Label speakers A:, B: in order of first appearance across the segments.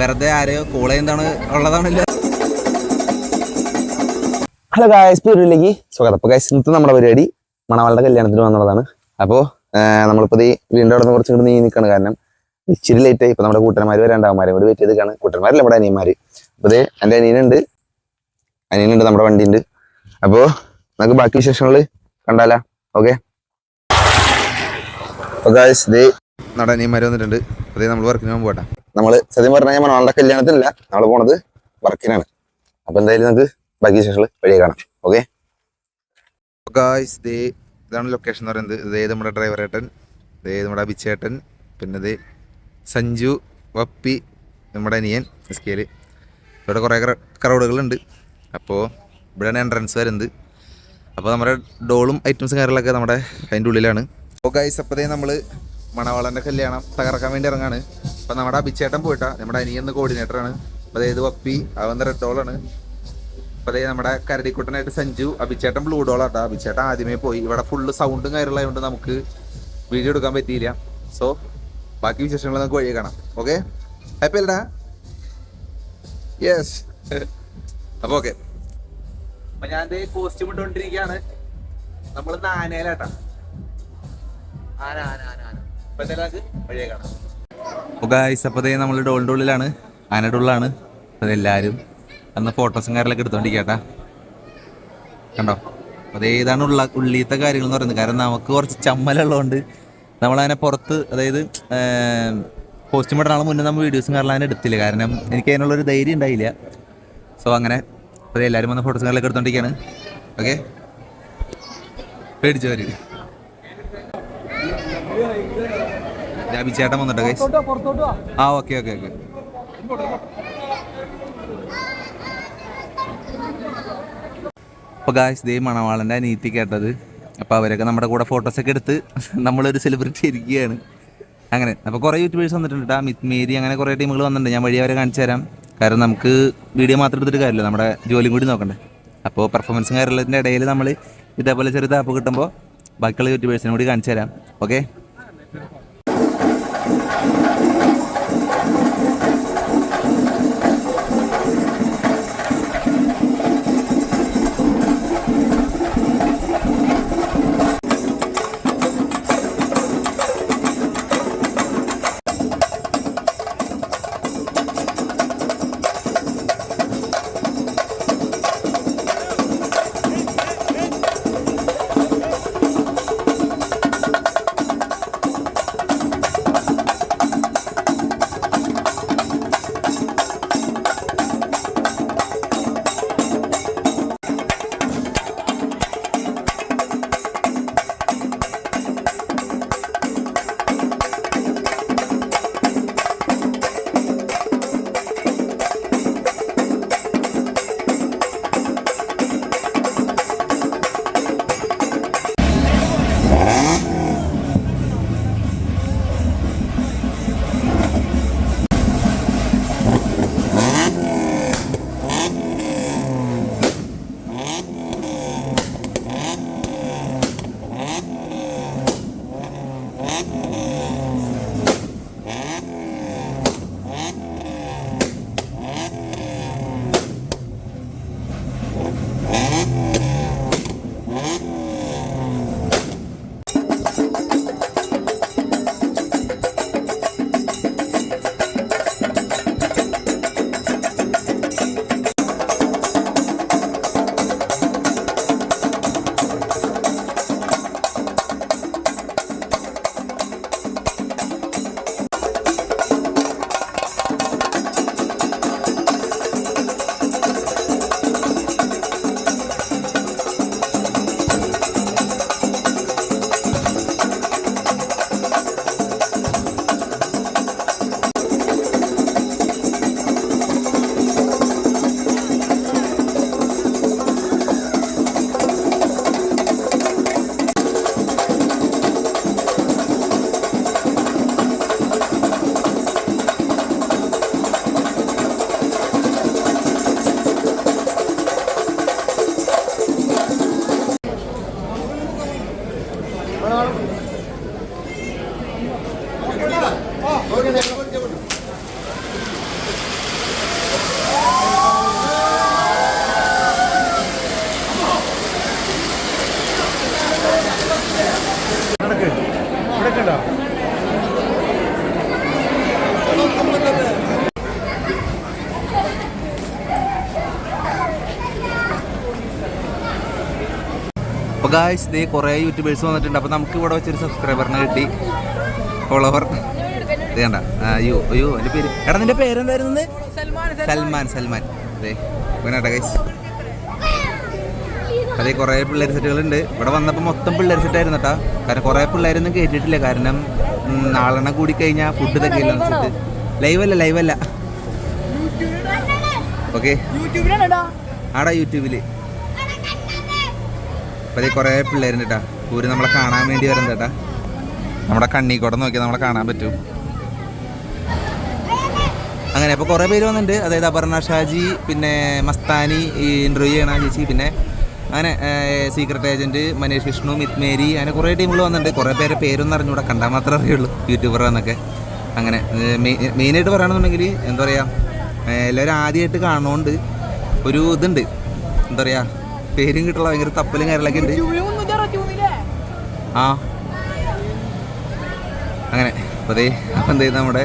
A: വെറുതെ ആരെയോ കോൾ ചെയ്യുന്നതാണ് ഉള്ളതാണല്ലോ.
B: ഹലോ ഗായസ് പേരിലേക്ക് സ്വാഗതം. അപ്പോൾ ഗായസ് ഇന്നത്തെ നമ്മുടെ പരിപാടി മണവാളുടെ കല്യാണത്തിന് വന്നുള്ളതാണ് അപ്പോൾ നമ്മളിപ്പോൾ ഈ വീണ്ടും അവിടെ നിന്ന് കുറച്ചും കൂടി നീ നിൽക്കണം കാരണം ഇച്ചിരി ലേറ്റ് ആയി. ഇപ്പോൾ നമ്മുടെ കൂട്ടന്മാർ വരാണ്ടാവന്മാരെ കൂടി വെയിറ്റ് ചെയ്ത് കാണും കൂട്ടന്മാരല്ല നമ്മുടെ അനിയന്മാർ അപ്പോൾ ഇതേ എന്റെ അനിയനുണ്ട്. അനിയനുണ്ട് നമ്മുടെ വണ്ടിയുണ്ട്. അപ്പോൾ നമുക്ക് ബാക്കി വിശേഷങ്ങൾ കണ്ടാലാ? ഓക്കെ അപ്പോൾ ഗായസ് ഇതേ
A: നമ്മുടെ അനിയന്മാർ വന്നിട്ടുണ്ട്. അതേ നമ്മൾ വർക്കിന് പോകാം
B: നമ്മൾ സത്യം പറഞ്ഞാൽ ഞാൻ ആളുടെ കല്യാണത്തിനല്ല നമ്മൾ പോണത് വർക്കിനാണ്. അപ്പോൾ എന്തായാലും നമുക്ക് ബാക്കി സ്റ്റേഷനിൽ വഴിയെ കാണാം. ഓക്കെ
A: ദേ ഇതാണ് ലൊക്കേഷൻ എന്ന് പറയുന്നത്. ഇതേ നമ്മുടെ ഡ്രൈവർ ഏട്ടൻ ഇതേ നമ്മുടെ അഭിച്ചേട്ടൻ പിന്നെ ഇത് സഞ്ജു വപ്പി നമ്മുടെ അനിയൻ എസ്കേൽ. ഇവിടെ കുറേ ക്രൗഡുകളുണ്ട് അപ്പോൾ ഇവിടെയാണ് എൻട്രൻസ് വരുന്നത്. അപ്പോൾ നമ്മുടെ ഡോളും ഐറ്റംസും കാര്യങ്ങളൊക്കെ നമ്മുടെ അതിന്റെ ഉള്ളിലാണ്. അപ്പോൾ ഗൈസ് നമ്മൾ മണവാളന്റെ കല്യാണം തകർക്കാൻ വേണ്ടി ഇറങ്ങാണ്. അപ്പൊ നമ്മുടെ അഭിച്ചേട്ടൻ പോയിട്ടാ. നമ്മുടെ അനിയൻ കോർഡിനേറ്ററാണ് അപ്പോൾ അതായത് വപ്പി അവൻ റെഡ് ഡോളാണ് അപ്പോൾ അതായത് നമ്മുടെ കരടിക്കുട്ടനായിട്ട് സഞ്ജു അഭിച്ചേട്ടൻ ബ്ലൂ ഡോളാട്ടോ അഭിച്ചേട്ടൻ ആദ്യമേ പോയി. ഇവിടെ ഫുള്ള് സൗണ്ടും കാര്യമുള്ളതുകൊണ്ട് നമുക്ക് വീഡിയോ എടുക്കാൻ പറ്റിയില്ല. സോ ബാക്കി വിശേഷങ്ങൾ നമുക്ക് വഴി കാണാം. ഓക്കെ ഹാപ്പി അല്ലടാ? യെസ് അപ്പോൾ ഓക്കെ അപ്പൊ ഞാൻ കോസ്റ്റ്യൂം ഇട്ടുകൊണ്ടിരിക്കുകയാണ് നമ്മൾ നാനയിലാട്ടാ ആന ആന ആന ആന അപ്പൊ ഗായ്സ് അപ്പോൾ ദേ നമ്മൾ ഡോളിന്റെ ഉള്ളിലാണ് ആനയുടെ ഉള്ളിലാണ് അതെല്ലാവരും അന്ന് ഫോട്ടോസും കാര്യങ്ങളൊക്കെ കേട്ടാ കണ്ടോ? അതേ ഇതാണ് ഉള്ള ഉള്ളിയത്തെ കാര്യങ്ങൾ എന്ന് പറയുന്നത്. കാരണം നമുക്ക് കുറച്ച് ചമ്മലുള്ളതുകൊണ്ട് നമ്മളതിനെ പുറത്ത് അതായത് പോസ്റ്റ് ഇടാനുള്ള മുന്നേ നമ്മൾ വീഡിയോസും കാരണം അതിനെ എടുത്തില്ല. കാരണം എനിക്ക് അതിനുള്ളൊരു ധൈര്യം ഉണ്ടായില്ല. സോ അങ്ങനെ അപ്പോൾ എല്ലാവരും വന്ന് ഫോട്ടോസും കാര്യങ്ങളൊക്കെ എടുത്തോണ്ടിരിക്കുകയാണ് ഓക്കെ പേടിച്ചോ അവർ ചേട്ടൻ വന്നിട്ടോ ഗൈസ് ആ ഓക്കെ ഓക്കെ ഓക്കെ അപ്പോൾ ഗായ്സ് ദേ മണവാളന്റെ നീത്തി കേട്ടത്. അപ്പോൾ അവരൊക്കെ നമ്മുടെ കൂടെ ഫോട്ടോസൊക്കെ എടുത്ത് നമ്മളൊരു സെലിബ്രിറ്റി ഇരിക്കുകയാണ് അങ്ങനെ അപ്പോൾ കുറേ യൂട്യൂബേഴ്സ് വന്നിട്ടുണ്ട് കേട്ടോ മിത് മേരി അങ്ങനെ കുറേ ടീമുകൾ വന്നിട്ടുണ്ട്. ഞാൻ വഴി അവരെ കാണിച്ചു തരാം. കാരണം നമുക്ക് വീഡിയോ മാത്രം എടുത്തിട്ട് കാര്യമില്ല. നമ്മുടെ ജോലിയും കൂടി നോക്കണ്ടേ. അപ്പോൾ പെർഫോമൻസും കാര്യമുള്ളതിന്റെ ഇടയിൽ നമ്മൾ ഇതേപോലെ ചെറിയ താപ്പ് കിട്ടുമ്പോൾ ബാക്കിയുള്ള യൂട്യൂബേഴ്സിനും കൂടി കാണിച്ചു തരാം. ഓക്കെ അപ്പോൾ ഗായ്സ് ദേ കുറേ യൂട്യൂബേഴ്സ് വന്നിട്ടുണ്ട്. അപ്പോൾ നമുക്ക് ഇവിടെ വെച്ചൊരു സബ്സ്ക്രൈബറിനെ കിട്ടി. ഫോളോവർ ഇതേണ്ട അയ്യോ അയ്യോ എന്റെ പേര്. എടാ നിന്റെ പേരെന്തായിരുന്നു സൽമാൻ സൽമാൻ. അതെ വേണ്ട ഗൈസ് അതെ കുറേ പിള്ളേർ സെറ്റുകളുണ്ട്. ഇവിടെ വന്നപ്പോൾ മൊത്തം പിള്ളേർ സെറ്റായിരുന്നു കേട്ടോ കാരണം കുറേ പിള്ളേരൊന്നും കേട്ടിട്ടില്ല കാരണം നാളെണ്ണം കൂടി കഴിഞ്ഞാൽ ഫുഡ് ഇതൊക്കെ ഇല്ല ഫുഡ് ലൈവല്ല ലൈവല്ല ഓക്കെ ആടാ യൂട്യൂബിൽ അപ്പോൾ അതേ കുറേ പിള്ളേരുണ്ട് കേട്ടാ ഊര് നമ്മളെ കാണാൻ വേണ്ടി വരുന്നത് കേട്ടാ നമ്മുടെ കണ്ണീക്കോടെ നോക്കിയാൽ നമ്മളെ കാണാൻ പറ്റും. അങ്ങനെ അപ്പോൾ കുറേ പേര് വന്നിട്ടുണ്ട് അതായത് അപർണ ഷാജി പിന്നെ മസ്താനി ഈ ഇന്റർവ്യൂ ചെയ്യണ ചേച്ചി പിന്നെ അങ്ങനെ സീക്രട്ട് ഏജന്റ് മനീഷ് വിഷ്ണു മിത്മേരി അങ്ങനെ കുറേ ടീമുകൾ വന്നിട്ടുണ്ട് കുറേ പേരെ പേരൊന്നും അറിഞ്ഞൂടെ. കണ്ടാൽ മാത്രമേ അറിയുള്ളൂ യൂട്യൂബർ എന്നൊക്കെ. അങ്ങനെ മെയിനായിട്ട് പറയുകയാണെന്നുണ്ടെങ്കിൽ എന്താ പറയുക എല്ലാവരും ആദ്യമായിട്ട് കാണുന്നതുകൊണ്ട് ഒരു ഇതുണ്ട്. എന്താ പറയുക പേരും കിട്ടുള്ള ഭയങ്കര തപ്പലും കാര്യങ്ങളൊക്കെ ഉണ്ട്. ആ. അങ്ങനെ അപ്പോൾ അതേ അപ്പം എന്തേ നമ്മുടെ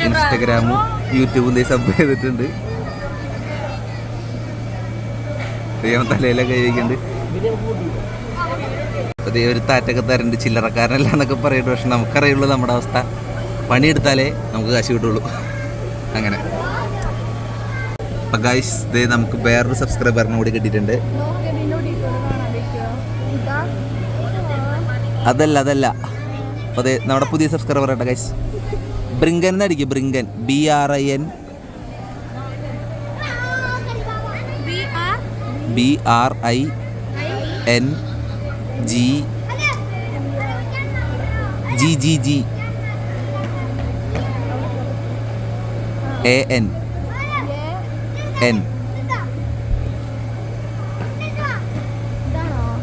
A: ഇൻസ്റ്റഗ്രാമും യൂട്യൂബും ദേ സബ് ചെയ്തിട്ടുണ്ട്. ദൈവം തലയിലൊക്കെ കഴിക്കുന്നുണ്ട് അതേ ഒരു താറ്റൊക്കെ തരണ്ട് ചില്ലറക്കാരനല്ല എന്നൊക്കെ പറയുന്നുണ്ട് പക്ഷെ നമുക്കറിയുള്ളൂ നമ്മുടെ അവസ്ഥ. പണിയെടുത്താലേ നമുക്ക് കാശ് കിട്ടുള്ളൂ. അങ്ങനെ. അപ്പം ഗൈസ് നമുക്ക് വേറൊരു സബ്സ്ക്രൈബറിനെ കൂടി കിട്ടിയിട്ടുണ്ട്. അതല്ല അതല്ല. അപ്പോൾ അതെ നമ്മുടെ പുതിയ സബ്സ്ക്രൈബർ ആട്ടെ ഗൈസ് ബ്രിങ്കൻ എന്നായിരിക്കും ബ്രിങ്കൻ B R I N B R I N G G G G A N N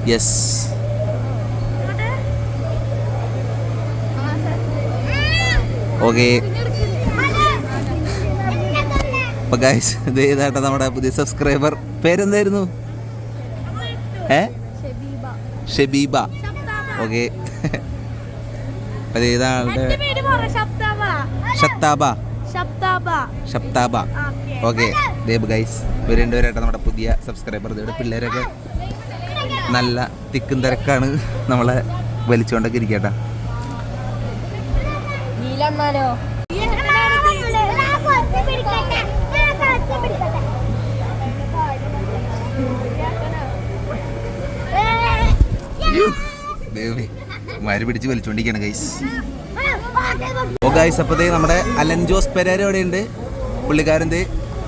A: yes okay അപ്പോൾ ഗൈസ് ഇതായിട്ട് നമ്മുടെ പുതിയ സബ്സ്ക്രൈബർ പേരെന്തായിരുന്നു? ഏ? ഷബീബ. ഓക്കെ അത് ഏതാളുടെ? ഷത്താബ ഷപ്താബ ഓക്കെ. ദേബ് ഗൈസ് ഇവർ രണ്ടുപേരായിട്ട് നമ്മുടെ പുതിയ സബ്സ്ക്രൈബർ ഇവിടെ പിള്ളേരൊക്കെ നല്ല തിക്കും തിരക്കാണ് നമ്മളെ വലിച്ചുകൊണ്ടൊക്കെ ഇരിക്കട്ടാ. ദൈവമേ മാര് പിടിച്ച് വലിച്ചോണ്ടിരിക്കണം ഗൈസ് ഓ ഗൈസ് ദേ നമ്മുടെ അലൻ ജോസ് പെരേര ഇവിടെ ഉണ്ട് പുള്ളിക്കാരൻ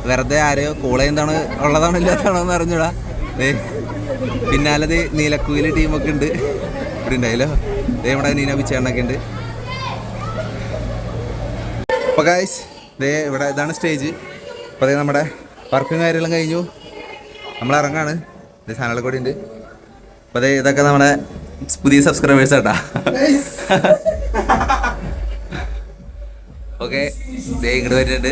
A: വെറുതെ ആരെയോ കോൾ എന്താണ് ഉള്ളതാണോ ഇല്ലാത്തതാണോ എന്ന് അറിഞ്ഞൂടാ. പിന്നാലത് നീലക്കുയിൽ ടീമൊക്കെ ഉണ്ട്. ഇവിടെ ഉണ്ടായല്ലോ. ദേ ഇവിടെ നീന പിച്ചേണ്ണൊക്കെ ഉണ്ട്. അപ്പോൾ ഗൈസ് ദേ ഇവിടെ ഇതാണ് സ്റ്റേജ് അപ്പോൾ അതേ നമ്മുടെ വർക്കും കാര്യങ്ങളും കഴിഞ്ഞു. നമ്മൾ ഇറങ്ങാണ്. ഇത് സാധനങ്ങളൊക്കെ കൂടി ഉണ്ട്. അപ്പോൾ അതേ ഇതൊക്കെ നമ്മുടെ പുതിയ സബ്സ്ക്രൈബേഴ്സ് ആട്ടാ. ഓക്കെ. ദേ ഇങ്ങോട്ട് വരുന്നുണ്ട്.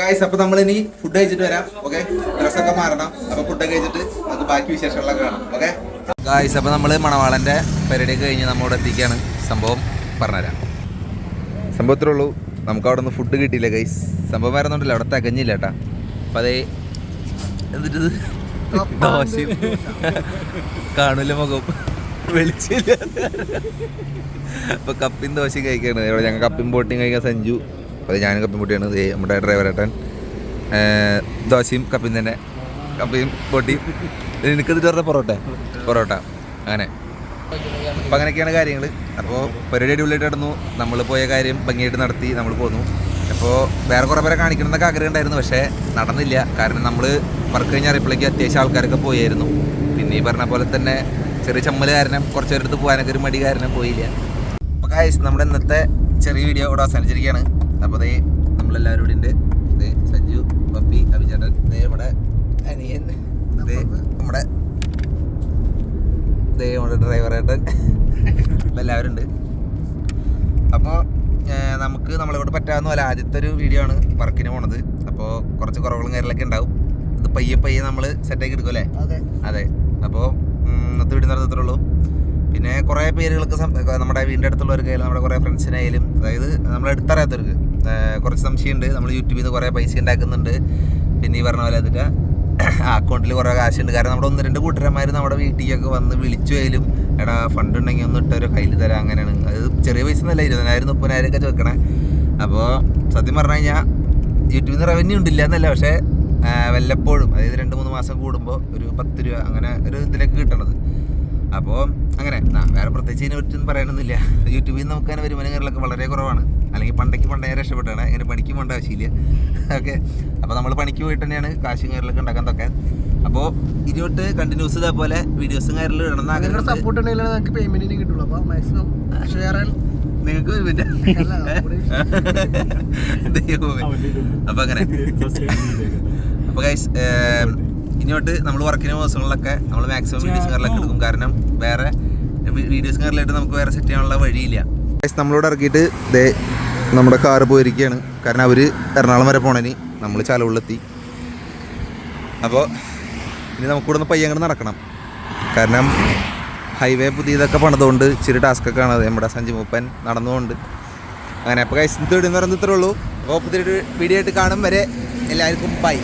A: ഗായ്സ് അപ്പൊ നമ്മൾ ഇനി ഫുഡ് കഴിച്ചിട്ട് വരാം. ഓക്കെ. ഡ്രസ്സൊക്കെ മാറണം. അപ്പൊ ഫുഡ് കഴിച്ചിട്ട് നമുക്ക് ബാക്കി വിശേഷങ്ങളൊക്കെ കാണാം. ഓക്കെ. ഗായ്സ് അപ്പൊ നമ്മൾ മണവാളന്റെ പരിപാടിയൊക്കെ കഴിഞ്ഞ് നമ്മോട് എത്തിക്കാണ് സംഭവം പറഞ്ഞുതരാം. സംഭവത്തിലേ ഉള്ളൂ. നമുക്ക് അവിടെ നിന്ന് ഫുഡ് കിട്ടിയില്ല ഗൈസ് സംഭവം വരുന്നുണ്ടല്ലോ അവിടെ തികഞ്ഞില്ല കേട്ടാ. അപ്പൊ അതേ എന്നിട്ട് ദോശയും. കാണൂല മുഖം. വെളിച്ചില്ല അപ്പൊ കപ്പിയും ദോശയും കഴിക്കാണ്. ഇവിടെ ഞങ്ങൾ കപ്പിയും ബോട്ടിയും കഴിക്കാൻ സഞ്ജു. അത് ഞാനും കപ്പിയും ബോട്ടിയാണ്. നമ്മുടെ ഡ്രൈവറേട്ടൻ ദോശയും കപ്പിയും തന്നെ. കപ്പിയും ബോട്ടിയും. എനിക്ക് എന്നിട്ട് പറഞ്ഞ പൊറോട്ട? പൊറോട്ട. അങ്ങനെ. അപ്പം അങ്ങനെയൊക്കെയാണ് കാര്യങ്ങൾ അപ്പോൾ പരിപാടി അടിപൊളിയായിട്ട് നടന്നു. നമ്മൾ പോയ കാര്യം ഭംഗിയായിട്ട് നടത്തി നമ്മൾ പോന്നു. അപ്പോൾ വേറെ കുറേ പേരെ കാണിക്കണം എന്നൊക്കെ ആഗ്രഹം ഉണ്ടായിരുന്നു പക്ഷേ നടന്നില്ല. കാരണം നമ്മൾ വർക്ക് കഴിഞ്ഞ് അറിയപ്പോഴേക്കും അത്യാവശ്യം ആൾക്കാരൊക്കെ പോയായിരുന്നു. പിന്നെ ഈ പറഞ്ഞ പോലെ തന്നെ ചെറിയ ചമ്മൽ കാരണം കുറച്ച് പേരെടുത്ത് പോകാനൊക്കെ ഒരു മടി കാരണം പോയില്ല. അപ്പോൾ കായസ് നമ്മുടെ ഇന്നത്തെ ചെറിയ വീഡിയോ ഇവിടെ അവസാനിച്ചിരിക്കുകയാണ്. അപ്പോൾ അതേ നമ്മളെല്ലാവരും ഇവിടെ ഉണ്ട്. ഇത് സഞ്ജു പപ്പി അഭിചേട്ടൻ ദേ നമ്മുടെ അനിയൻ നമ്മുടെ ദേ നമ്മുടെ ഡ്രൈവറേട്ടൻ എല്ലാവരും ഉണ്ട്. അപ്പോൾ നമുക്ക് നമ്മളിവിടെ പറ്റാവുന്ന പോലെ ആദ്യത്തെ ഒരു വീഡിയോ ആണ് വർക്കിന് പോണത്. അപ്പോൾ കുറച്ച് കുറവുകളും കാര്യങ്ങളൊക്കെ ഉണ്ടാവും. ഇത് പയ്യെ പയ്യെ നമ്മൾ സെറ്റാക്കി എടുക്കും അല്ലേ? അതെ. അപ്പോൾ നടത്തത്രേ ഉള്ളൂ പിന്നെ കുറേ പേരുകൾക്ക് നമ്മുടെ വീടിന്റെ അടുത്തുള്ളവർക്കായാലും നമ്മുടെ കുറേ ഫ്രണ്ട്സിനായാലും അതായത് നമ്മൾ എടുത്തറിയാത്തവർക്ക് കുറച്ച് സംശയമുണ്ട്. നമ്മൾ യൂട്യൂബിൽ നിന്ന് കുറേ പൈസ ഉണ്ടാക്കുന്നുണ്ട്. പിന്നെ ഈ പറഞ്ഞ പോലെ അതിന്റെ അക്കൗണ്ടിൽ കുറേ കാശുണ്ട്. കാരണം നമ്മുടെ ഒന്ന് രണ്ട് കൂട്ടുകാരന്മാർ നമ്മുടെ വീട്ടിലേക്കൊക്കെ വന്ന് വിളിച്ചു പോയാലും എടാ ഫണ്ട് ഉണ്ടെങ്കിൽ ഒന്ന് ഇട്ടൊരു കയ്യിൽ തരാം അങ്ങനെയാണ്. അത് ചെറിയ പൈസ ഒന്നല്ല ഇരുപതിനായിരം മുപ്പതിനായിരം ഒക്കെ ചോദിക്കണേ. അപ്പോൾ സത്യം പറഞ്ഞു കഴിഞ്ഞാൽ യൂട്യൂബിൽ നിന്ന് റവന്യൂ ഉണ്ടില്ല എന്നല്ല പക്ഷേ വല്ലപ്പോഴും അതായത് രണ്ട് മൂന്ന് മാസം കൂടുമ്പോൾ ഒരു പത്ത് രൂപ അങ്ങനെ ഒരു ഇതിലേക്ക് കിട്ടണത്. അപ്പോൾ അങ്ങനെ ആ, വേറെ പ്രത്യേകിച്ച് ഇതിനെ പറ്റി പറയാനൊന്നുമില്ല. യൂട്യൂബിൽ നിന്ന് നമുക്ക് അങ്ങനെ വരുമാനങ്ങളിലൊക്കെ വളരെ കുറവാണ്. അല്ലെങ്കിൽ പണ്ടേക്ക് പണ്ടേ രക്ഷപ്പെട്ടാണ്. അങ്ങനെ പണിക്ക് പോകേണ്ട ആവശ്യമില്ല. ഓക്കെ? അപ്പോൾ നമ്മൾ പണിക്ക് പോയിട്ട് തന്നെയാണ് കാശും കയറിലൊക്കെ ഉണ്ടാക്കുന്നതൊക്കെ. അപ്പോൾ ഇരുപട്ട് കണ്ടിന്യൂസ് ഇതേപോലെ വീഡിയോസും കാര്യങ്ങളും ഇടണം അങ്ങനെ
C: സപ്പോർട്ട് ഉണ്ടെങ്കിൽ നിങ്ങൾക്ക് പേയ്മെന്റിന് കിട്ടുള്ളൂ? അപ്പോൾ മാക്സിമം ഷെയർ
A: നിങ്ങൾക്ക് പിന്നെ അപ്പോൾ അങ്ങനെ. അപ്പോൾ ഗൈസ് ഇനിയോട്ട് നമ്മൾ വർക്കിന് ദിവസങ്ങളിലൊക്കെ നമ്മൾ മാക്സിമം വീഡിയോസ് കയറിലൊക്കെ എടുക്കും. കാരണം വേറെ വീഡിയോസ് കയറിലായിട്ട് നമുക്ക് വേറെ സെറ്റ് ചെയ്യാനുള്ള വഴിയില്ല. നമ്മളോട് ഇറക്കിയിട്ട് ദേ നമ്മുടെ കാറ് പോയിരിക്കുകയാണ് കാരണം അവർ എറണാകുളം വരെ പോണേനി നമ്മൾ ചാലവുള്ളെത്തി അപ്പോൾ ഇനി നമുക്കിവിടെ നിന്ന് പയ്യങ്ങട് നടക്കണം. കാരണം ഹൈവേ പുതിയതൊക്കെ പണിതുകൊണ്ട് ഇച്ചിരി ടാസ്ക്കൊക്കെ ആണ്. നമ്മുടെ സഞ്ജു മൂപ്പൻ നടന്നുകൊണ്ട്. അങ്ങനെ അപ്പോൾ ഗൈസ് തേടി എന്ന് പറയുന്നത് ഇത്രേ ഉള്ളൂ. അപ്പോൾ പുതിയൊരു വീഡിയോ ആയിട്ട് കാണും വരെ. എല്ലാവർക്കും ബൈ